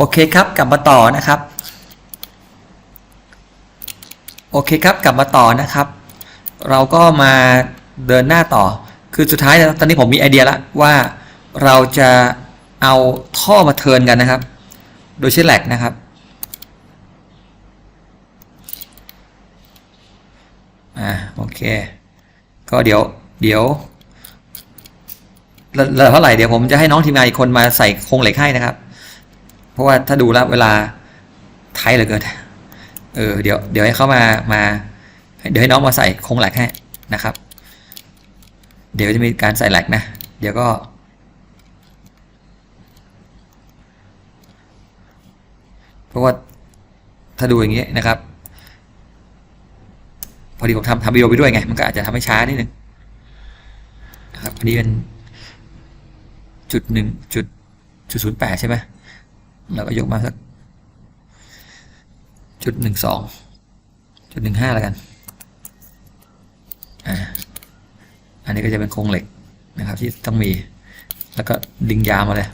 โอเคครับ กลับมาต่อนะครับ โอเคครับ กลับมาต่อนะครับ เราก็มาเดินหน้าต่อ คือสุดท้ายตอนนี้ผมมีไอเดียแล้วว่าเราจะเอาท่อมาเทินกันนะครับ โดยใช้แหลกนะครับอ่าโอเค ก็เดี๋ยวเดี๋ยวเหลือเท่าไหร่เดี๋ยวผมจะให้น้องทีมงานอีกคนมาใส่โครงเหล็กให้นะครับ เพราะว่าถ้าดูแล้วเวลาไทยเหลือเกินเออเดี๋ยวเดี๋ยวให้เขามามาเดี๋ยวให้น้องมาใส่โครงแหลกให้นะครับ เดี๋ยวจะมีการใส่แหลกนะ เดี๋ยวก็เพราะว่าถ้าดูอย่างนี้นะครับ พอดีผมทำทำวิดีโอไปด้วยไง มันก็อาจจะทำให้ช้านิดนึงนะครับอันนี้เป็นจุดหนึ่งจุดจุดศูนย์แปดใช่ไหม เราก็ยกมาสักจุดหนึ่งสองจุดหนึ่งห้าแล้วกันอ่าอันนี้ก็จะเป็นโครงเหล็กนะครับที่ต้องมี แล้วก็ดึงยาวมาเลย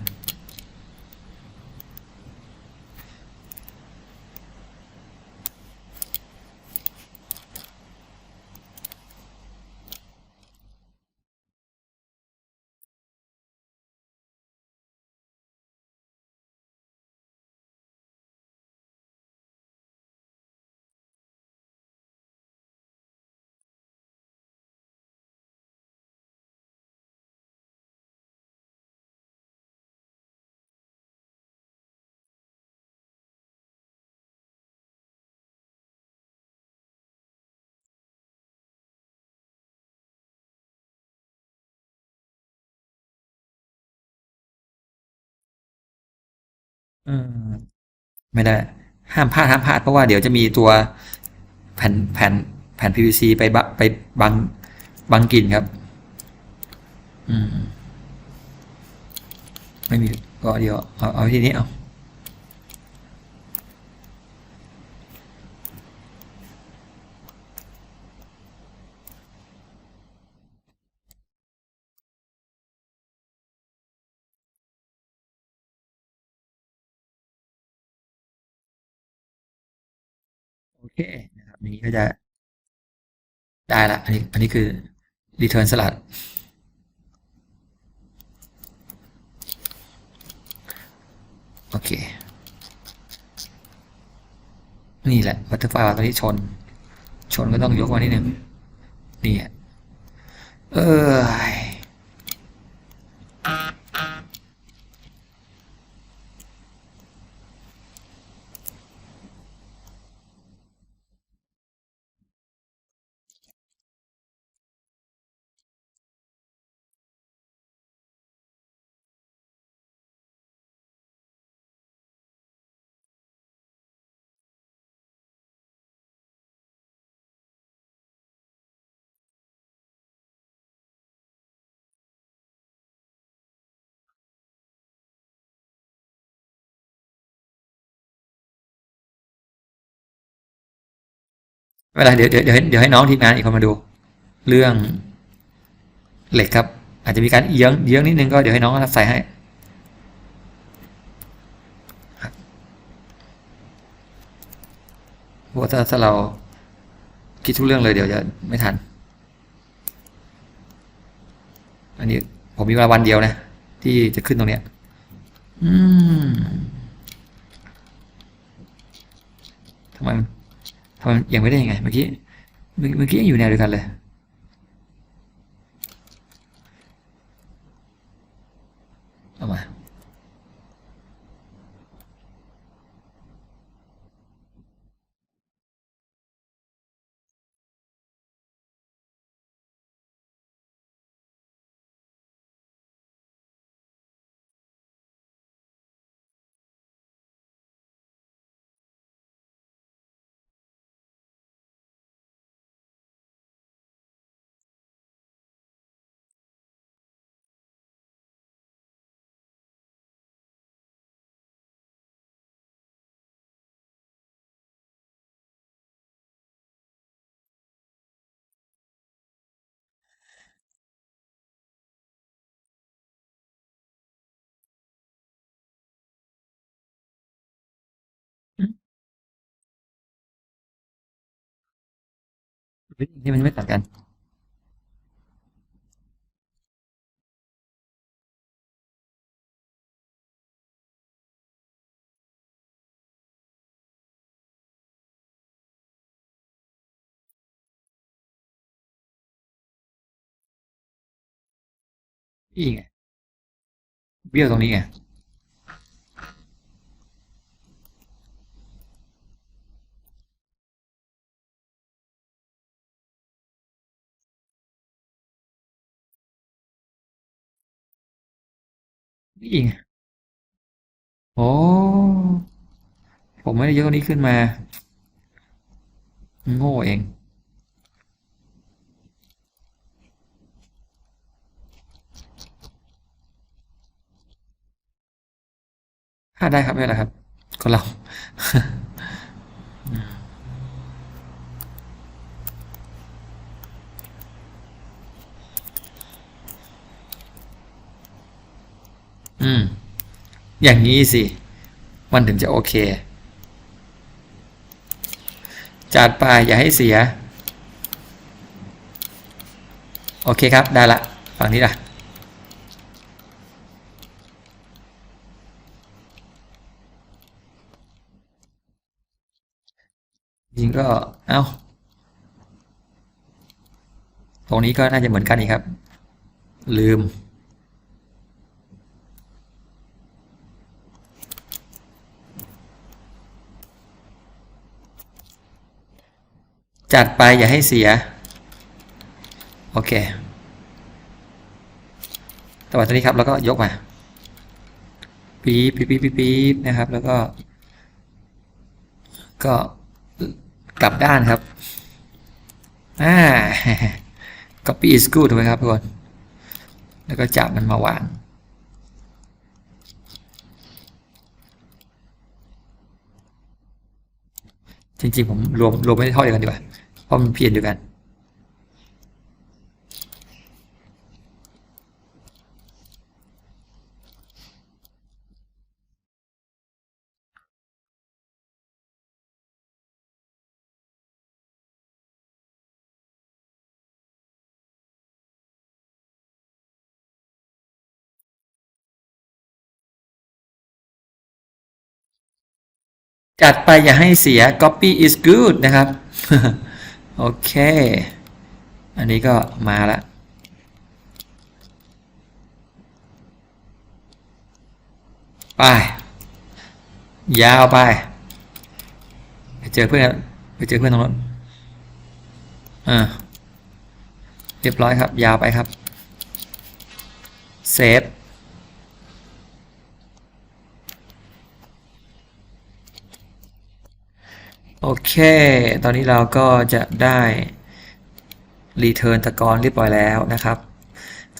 อืมไม่ได้ ห้ามพลาดห้ามพลาดเพราะว่าเดี๋ยวจะมีตัวแผ่นแผ่นแผ่น PVC ไปบะไปบังบังกลิ่นครับ อืม ไม่มีก็เดี๋ยวเอาเอาทีนี้เอา อเคนะครับนี้ก็จะได้ละอันนี้อันนี้คือ return สลัดโอเค นี่แหละบัตเตอร์ฟลายตอนนี้ชน ชนก็ต้องยกมานิดนึงนี่อะเออ ไม่เป็นไรเดี๋ยวเดี๋ยวเดี๋ยวให้เดี๋ยวให้น้องทีมงานอีกคนมาดู เรื่องเหล็กครับ อาจจะมีการเยื้องเยื้องนิดนึงก็เดี๋ยวให้น้องรับใส่ให้เพราะว่าถ้าถ้าเราคิดทุกเรื่องเลยเดี๋ยวจะไม่ทัน อันนี้ผมมีเวลาวันเดียวนะ ที่จะขึ้นตรงเนี้ย อืมทำไมมัน ทำยังไม่ได้ยังไงเมื่อกี้เมื่อเมื่อกี้ยังอยู่แนวเดียวกันเลย นี่มันไม่ตัดกัน นี่ไงเบี้ยวตรงนี้ไง นี่เองโอ้ผมไม่ได้ยกตรงนี้ขึ้นมา โง่เอง ถ้าได้ครับไม่เป็นไรครับคนเรา อืม อย่างนี้สิ มันถึงจะโอเค จัดไปอย่าให้เสีย โอเคครับ ได้ละ ฝั่งนี้ละจริงก็เอ้า ตรงนี้ก็น่าจะเหมือนกันอีกครับ ลืม จัดไปอย่าให้เสีย โอเคต่อไปตัวนี้ครับแล้วก็ยกมาปี๊บปี๊บปี๊บปี๊บปี๊บนะครับ แล้วก็ ก็กลับด้านครับอ่า copy is good ถูกไหมครับทุกคน แล้วก็จับมันมาวางจริงๆ ผมรวมรวมไม่ได้เท่าเดียวกันดีกว่า เพราะมันเพียนเดียวกันจัดไปอย่าให้เสีย copy is good นะครับ โอเค อันนี้ก็มาละไป ยาวไป ไปเจอเพื่อน ไปเจอเพื่อนตรงนู้นอ่าเรียบร้อยครับ ยาวไปครับ เซฟ โอเค ตอนนี้เราก็จะได้รีเทิร์นตะกอนเรียบร้อยแล้วนะครับ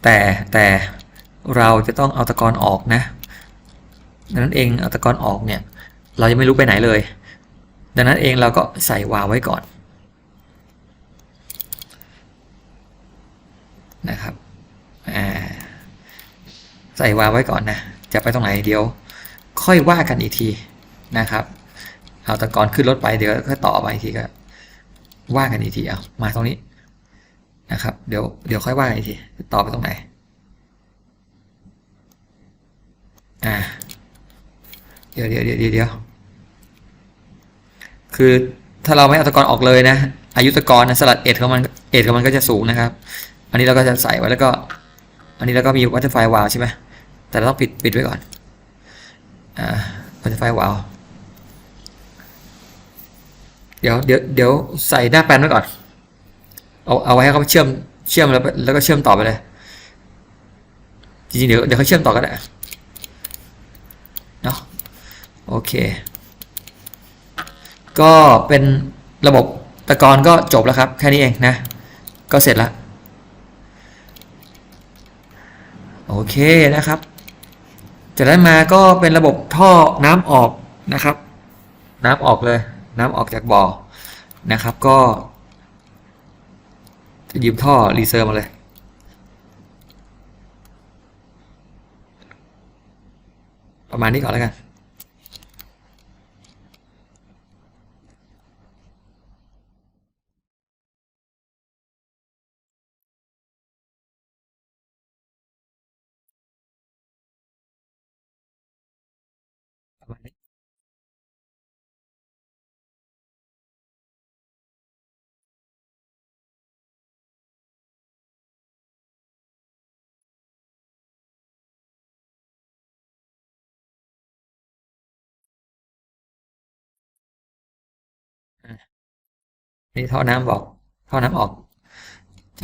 แต่แต่เราจะต้องเอาตะกอนออกนะ ดังนั้นเองเอาตะกอนออกเนี่ย เรายังไม่รู้ไปไหนเลย ดังนั้นเองเราก็ใส่วาไว้ก่อนนะครับใส่วาไว้ก่อนนะ จะไปตรงไหนเดี๋ยว ค่อยว่ากันอีกทีนะครับ เอาตะกอนขึ้นรถไปเดี๋ยวก็ต่อไปอีกทีก็ว่ากันอีกทีเอามาตรงนี้นะครับ เดี๋ยวเดี๋ยวค่อยว่ากันอีกทีต่อไปตรงไหนอ่าเดี๋ยวเดี๋ยวเดี๋ยวเดี๋ยวคือถ้าเราไม่เอาตะกอนออกเลยนะอายุตะกอนนะสลัดเอ็ดของมันเอ็ดของมันก็จะสูงนะครับ อันนี้เราก็จะใส่ไว้แล้วก็ อันนี้เราก็มีวัตถุไฟวาล์วใช่ไหมแต่เราต้องปิดปิดไว้ก่อนอ่าวัตถุไฟวาล์ว เดี๋ยวเดี๋ยวเดี๋ยวใส่หน้าแปลนไว้ก่อน เอาเอาไว้ให้เขาเชื่อมเชื่อมแล้วแล้วก็เชื่อมต่อไปเลย จริงๆเดี๋ยวเดี๋ยวเขาเชื่อมต่อก็ได้เนาะโอเค ก็เป็นระบบตะกอนก็จบแล้วครับ แค่นี้เองนะ ก็เสร็จแล้วโอเคนะครับ จากนั้นมาก็เป็นระบบท่อน้ำออกนะครับ น้ำออกเลย น้ำออกจากบ่อนะครับ ก็จะยืมท่อรีเซอร์มาเลย ประมาณนี้ก่อนแล้วกัน นี่ท่อน้ำบอกท่อน้ำออก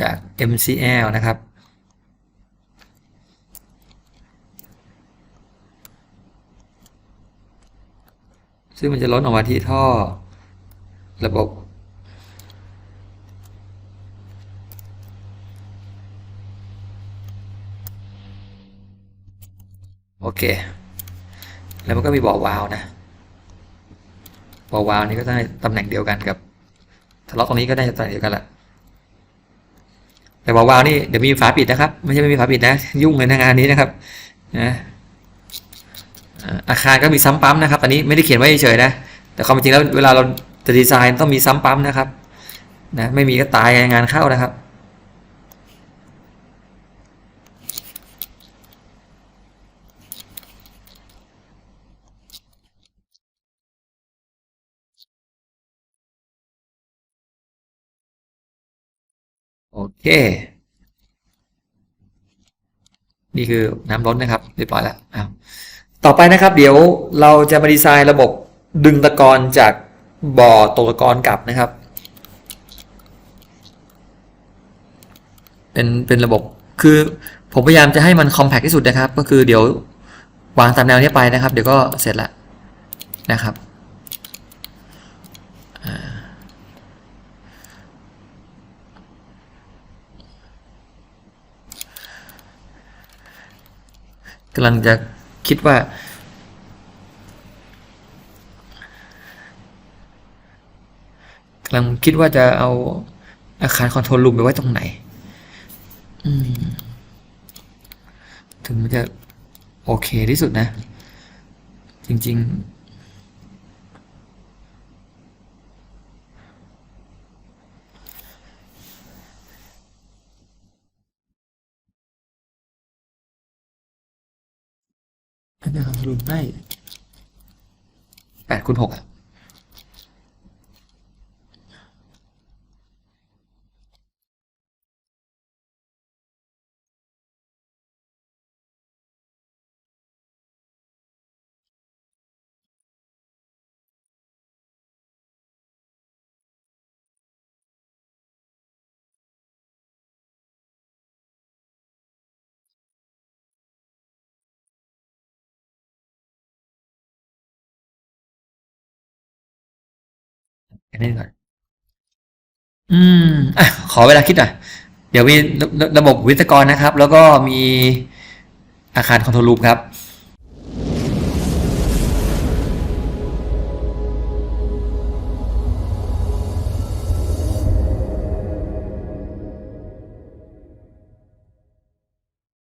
จาก MCL นะครับ ซึ่งมันจะล้นออกมาที่ท่อระบบโอเค แล้วมันก็มีบ่อวาล์วนะ บ่อวาล์วนี่ก็ได้ตำแหน่งเดียวกันกับ ทะเลาะตรงนี้ก็ได้ตำแหน่งเดียวกันแหละแต่บอกวาวนี่เดี๋ยวมีฝาปิดนะครับ ไม่ใช่ไม่มีฝาปิดนะ ยุ่งเลยนะงานนี้นะครับนะอาอาคารก็มีซ้ำปั๊มนะครับอันนี้ไม่ได้เขียนไว้เฉยๆนะ แต่ความจริงแล้วเวลาเราจะดีไซน์ต้องมีซ้ำปั๊มนะครับนะไม่มีก็ตายงานเข้านะครับ โอเค นี่คือน้ำล้นนะครับเรียบร้อยแล้วต่อไปนะครับเดี๋ยวเราจะมาดีไซน์ระบบดึงตะกอนจากบ่อตกตะกอนกลับนะครับ เป็นเป็นระบบคือผมพยายามจะให้มันคอมแพคที่สุดนะครับ ก็คือเดี๋ยววางตามแนวนี้ไปนะครับ เดี๋ยวก็เสร็จละนะครับ กำลังจะคิดว่า กำลังคิดว่าจะเอาอาคารคอนโทรลรูมไปไว้ตรงไหน ถึงมันจะโอเคที่สุดนะ จริง ๆ อาคารคอนโทรลรูมได้แปดคูณหกอะ อันนี้ก่อน อืมอะขอเวลาคิดหน่อยเดี๋ยวมีระบบวิศวกรนะครับ แล้วก็มีอาคารคอนโทรลรูมครับ